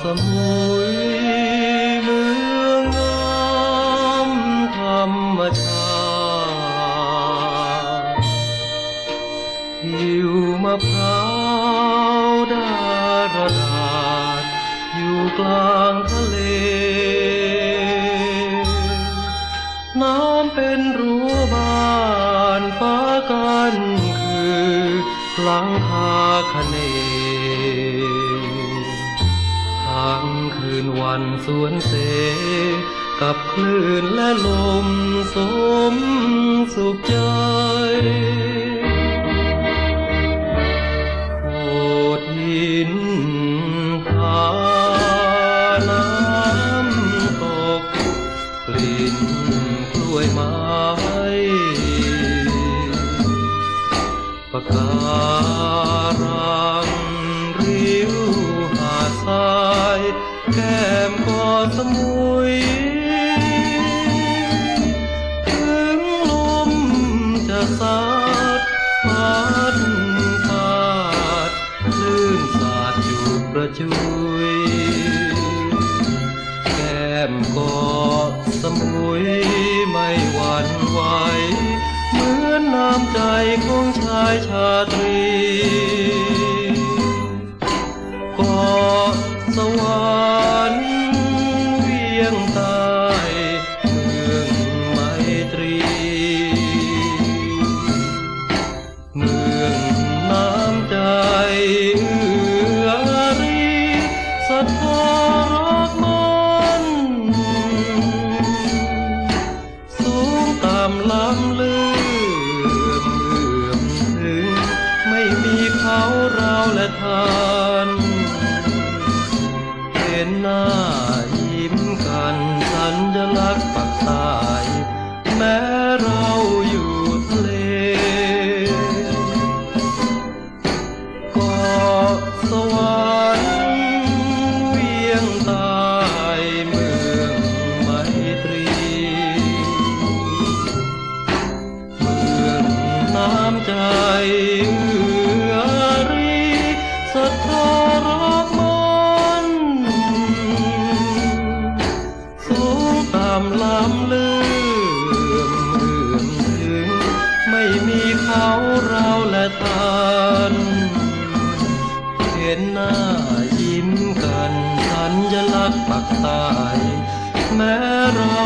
สมุยเมืองงามธรรมชาติหิวมะพร้าวดารดาษอยู่กลางทะเล น้ำเป็นรั้วบ้านฟ้ากันคือหลังคาคเน ผันสวนเส กับคลื่นและลมสมสุขใจโขดหินผาน้ำตกกลิ่นกล้วยไม้ปะกา แก้มกอดสมุย ถึงลมจะสัดพัดพาดคลื่นสาดอยู่ประจุย แก้มกอดสมุยไม่หวั่นไหวเหมือนน้ำใจของชายชาตรีานเห็นหน้ายิ้มกันสัญลักษณ์ปักใต้แม้เราอยู่ทะเลเกาะสวรรค์เวียงใต้เมืองไมตรี เมืองน้ำใจ ตาย แม้เรา